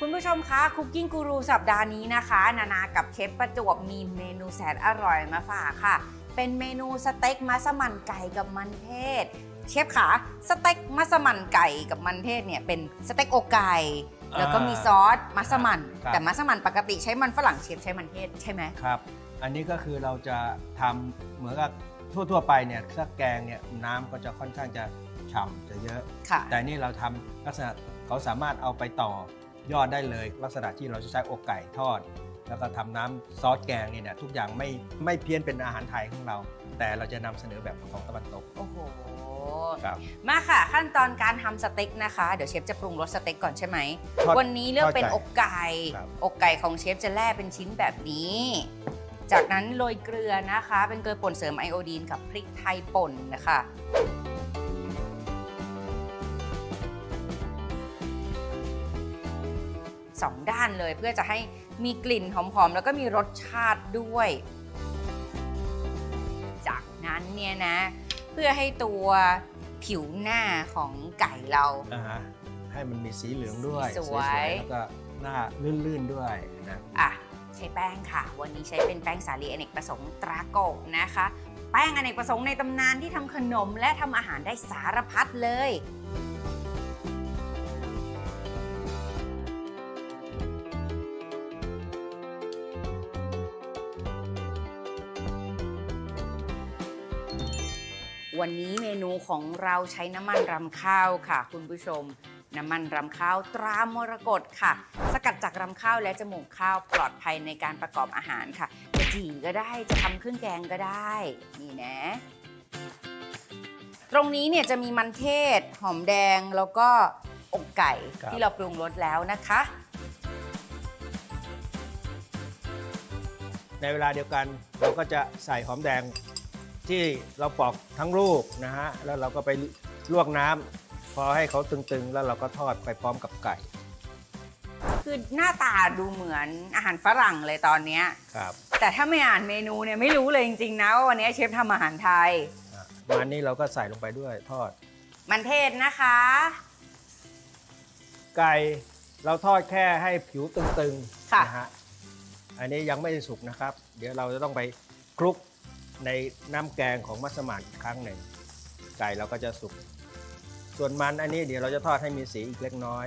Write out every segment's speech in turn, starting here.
คุณผู้ชมคะคุกกิ้งกูรูสัปดาห์นี้นะคะ นานากับเชฟประจวบมีเมนูแสนอร่อยมาฝากค่ะ เป็นเมนูสเต็กมัสมั่นไก่กับมันเทศ เชฟขาสเต็กมัสมั่นไก่กับมันเทศเนี่ยเป็นสเต็กอกไก่แล้วก็มีซอสมัสมั่นครับ แต่มัสมั่นปกติใช้มันฝรั่งเชฟใช้มันเทศใช่ไหมครับ อันนี้ก็คือเราจะทำเหมือนกับทั่วๆไปเนี่ยถ้าแกงเนี่ยน้ำก็จะค่อนข้างจะฉ่ำจะเยอะ ค่ะ แต่นี่เราทำลักษณะเขาสามารถเอาไปต่อ ยอดได้เลย ลักษณะที่เราจะใช้อกไก่ทอด แล้วก็ทำน้ำซอสแกงเนี่ยนะทุกอย่างไม่ไม่เพี้ยนเป็นอาหารไทยของเรา แต่เราจะนำเสนอแบบของตะวันตกโอ้โหครับมาค่ะขั้นตอนการทำสเต็กนะคะ เดี๋ยวเชฟจะปรุงรสสเต็กก่อนใช่ไหมทอดวันนี้เลือกเป็นทออดกไก่ไก่ครับอกไก่ของเชฟจะแล่เป็นชิ้นแบบนี้ จากนั้นโรยเกลือนะคะ เป็นเกลือป่นเสริมไอโอดีนกับพริกไทยป่นนะคะ สองด้านเลย เพื่อจะให้มีกลิ่นหอมๆ แล้วก็มีรสชาติด้วย จากนั้นเนี่ยนะ เพื่อให้ตัวผิวหน้าของไก่เรา อ่าฮะให้มันมีสีเหลืองด้วยสีสวย แล้วก็หน้าลื่นๆด้วยนะอะใช้แป้งค่ะ วันนี้ใช้เป็นแป้งสาลีอเนกประสงค์ตราโกบนะคะ แป้งอเนกประสงค์ในตำนานที่ทำขนมและทำอาหารได้สารพัดเลย วันนี้เมนูของเราใช้น้ำมันรำข้าวค่ะ คุณผู้ชม น้ำมันรำข้าวตรามรกตค่ะ สกัดจากรำข้าวและจมูกข้าวปลอดภัยในการประกอบอาหารค่ะ จะจี่ก็ได้จะทำเครื่องแกงก็ได้ นี่นะ ตรงนี้เนี่ยจะมีมันเทศ หอมแดงแล้วก็อกไก่ครับ ที่เราปรุงรสแล้วนะคะ ในเวลาเดียวกันเราก็จะใส่หอมแดง ที่เราปอกทั้งลูกนะฮะแล้วเราก็ไปลวกน้ำพอให้เขาตึงๆ แล้วเราก็ทอดไปพร้อมกับไก่คือหน้าตาดูเหมือนอาหารฝรั่งเลยตอนเนี้ย ครับแต่ถ้าไม่อ่านเมนูเนี่ยไม่รู้เลยจริงๆนะว่าวันนี้เชฟทำอาหารไทย อะมันนี้เราก็ใส่ลงไปด้วยทอด มันเทศนะคะ ไก่เราทอดแค่ให้ผิวตึงค่ะๆนะฮะอันนี้ยังไม่ได้สุกนะครับ เดี๋ยวเราจะต้องไปคลุก ในน้ำแกงของมัสมั่นอีกครั้งหนึ่ง ไก่เราก็จะสุก ส่วนมันอันนี้เดี๋ยวเราจะทอดให้มีสีอีกเล็กน้อย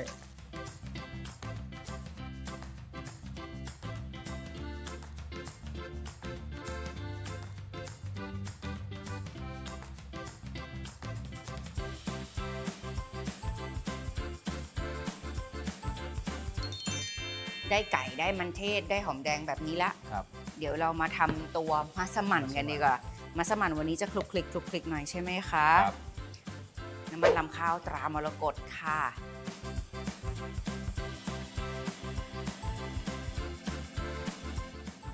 ได้ไก่ได้มันเทศได้หอมแดงแบบนี้ละครับ เดี๋ยวเรามาทำตัวมัสมั่นกันดีกว่ามัสมั่นวันนี้จะคลุกคลิกคลุกคลิกหน่อยใช่ไหมคะครับ น้ำมันลำข้าวตรามรกตค่ะ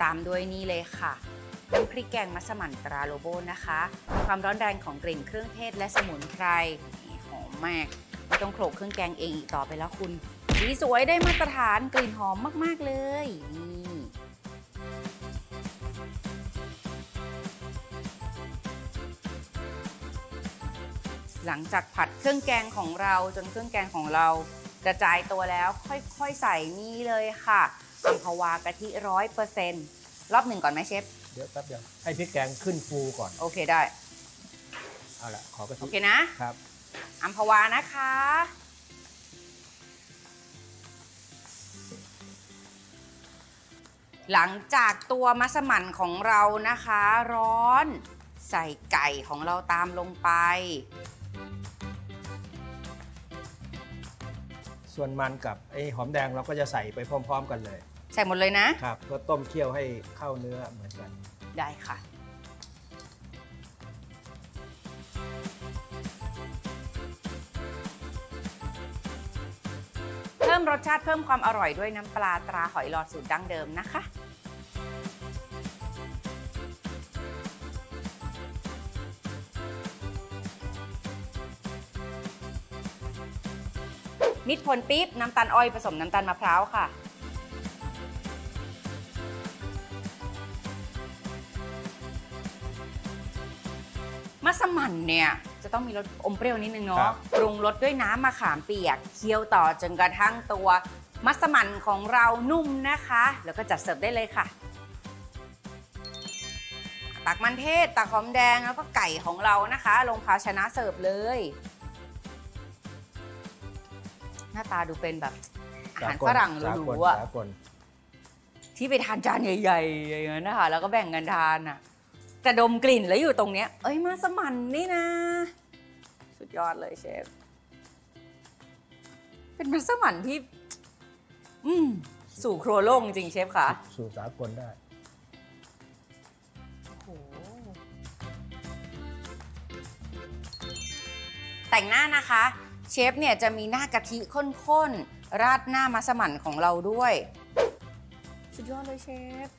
ตามด้วยนี่เลยค่ะน้ำพริกแกงมัสมั่นตราโลโบนะคะมีความร้อนแรงของกลิ่นเครื่องเทศและสมุนไพรนี่หอมมากไม่ต้องโขลกเครื่องแกงเองอีกต่อไปแล้วคุณ สีสวยได้มาตรฐานกลิ่นหอมมาก ๆ เลยนี่ หลังจากผัดเครื่องแกงของเราจนเครื่องแกงของเรากระจายตัวแล้วค่อยๆใส่นี่เลยค่ะอัมพวากะทิร้อยเปอร์เซ็นต์รอบหนึ่งก่อนไหมเชฟ เดี๋ยวแป๊บเดียวให้พริกแกงขึ้นฟูก่อน โอเคได้ เอาละขอกะโอทิเคนะ ครับ อัมพวานะคะ หลังจากตัวมัสมั่นของเรานะคะ ร้อน ใส่ไก่ของเราตามลงไป ส่วนมันกับไอ้หอมแดงเราก็จะใส่ไปพร้อม ๆ กันเลยใส่หมดเลยนะ ครับก็ต้มเคี่ยวให้เข้าเนื้อเหมือนกัน ได้ค่ะ เพิ่มรสชาติเพิ่มความอร่อยด้วยน้ำปลาตราหอยหลอดสูตรดั้งเดิมนะคะ มิตรผลปี๊บน้ำตาลอ้อยผสมน้ำตาลมะพร้าวค่ะ มัสมั่นเนี่ย จะต้องมีรสอมเปรี้ยวนิดนึงครัเนาะบปรุงรสด้วยน้ำมะขามเปียก เคี่ยวต่อจนกระทั่งตัว มัสมั่นของเรานุ่มนะคะ แล้วก็จัดเสิร์ฟได้เลยค่ะ ตักมันเทศ ตักหอมแดงแล้วก็ไก่ของเรานะคะ ลงภาชนะเสิร์ฟเลย หน้าตาดูเป็นแบบอาหารฝรั่งหสากรูลๆอะสากลที่ไปทานจานใหญ่ๆอย่างนั้นนะคะแล้วก็แบ่งกันทานอะแต่ดมกลิ่นแล้วอยู่ตรงเนี้ย เอ้ยมาสมันนี่นะ สุดยอดเลยเชฟ เป็นมัสมั่นที่ อืมสู่ครัวโลกจริงๆเชฟค่ะ สู่สากลได้โอ้โหแต่งหน้านะคะ เชฟเนี่ยจะมีหน้ากะทิข้นๆ ราดหน้ามัสมั่นของเราด้วย สุดยอดเลยเชฟ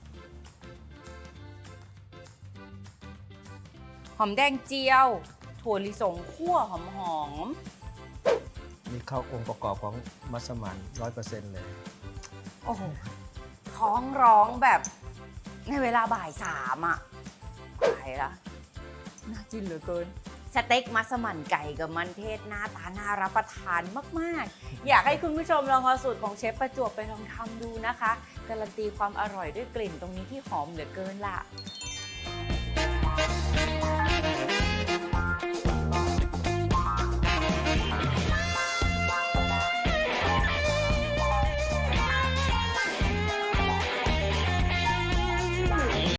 หอมแดงเจียว ถั่วลิสงคั่วหอมนี่เข้าองค์ประกอบของมัสมั่นร้อยเปอร์เซ็นต์เลยๆโอ้โห ท้องร้องแบบในเวลาบ่ายสามอะตายละน่ากินเหลือเกิน สเต็กมัสมั่นไก่กับมันเทศหน้าตาน่ารับประทานมากๆ อยากให้คุณผู้ชมลองเอาสูตรของเชฟประจวบไปลองทำดูนะคะ การันตีความอร่อยด้วยกลิ่นตรงนี้ที่หอมเหลือเกินล่ะ